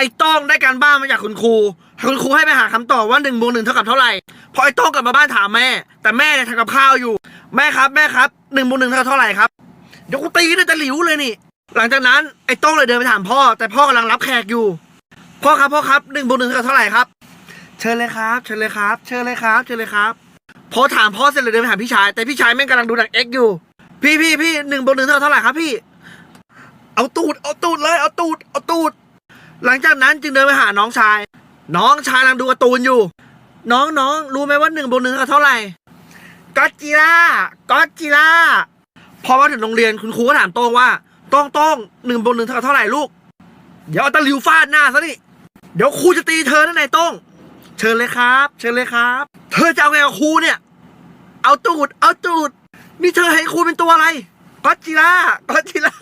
อ้ต้องได้การบ้านมาจากคุณครู คุณครูให้ไปหาคำตอบว่าหนึ่งบวกหนึ่งเท่ากับเท่าไหร่ พอไอ้ต้องกลับมาบ้านถามแม่ แต่แม่เนี่ยทำกับข้าวอยู่ แม่ครับแม่ครับหนึ่งบวกหนึ่งเท่ากับเท่าไหร่ครับ เดี๋ยวกูตีด้วยตะหลิวเลยนี่ หลังจากนั้นไอ้ต้องเลยเดินไปถามพ่อ แต่พ่อกำลังรับแขกอยู่ พ่อครับพ่อครับหนึ่งบวกหนึ่งเท่ากับเท่าไหร่ครับ เชิญเลยครับ เชิญเลยครับ เชิญเลยครับ เชิญเลยครับพอถามพ่อเสร็จเลยเดินไปถามพี่ชาย แต่พี่ชายแม่งกำลังดูหนังเอ็กอยู่ พี่พี่พี่หนึ่งบวกหนึ่งเท่าเท่าไหร่ครับพี่ เอาตูดเอาตูดเลยเอาตูด หลังจากนั้นจึงเดินไปหาน้องชาย น้องชายกำลังดูการ์ตูนอยู่ น้องน้องรู้ไหมว่าหนึ่งบวกหนึ่งเท่าเท่าไหร่ก็จิล่าก็จิล่าพอมาถึงโรงเรียนคุณครูก็ถามโต้งว่าต้องต้งหนึ่งบวกหนึ่งเท่าเท่าไหร่ลูก เดี๋ยวเอาตะหลิวฟาดหน้าซะนี่เดี๋ยวครูจะตีเธอนั่นไงโต้งเชิญเลยครับ เชิญเลยครับ เธอจะเอาไงกับครูเนี่ย เอาตูด เอาตูด นี่เธอให้ครูเป็นตัวอะไรก็จิล่าก็จิล่า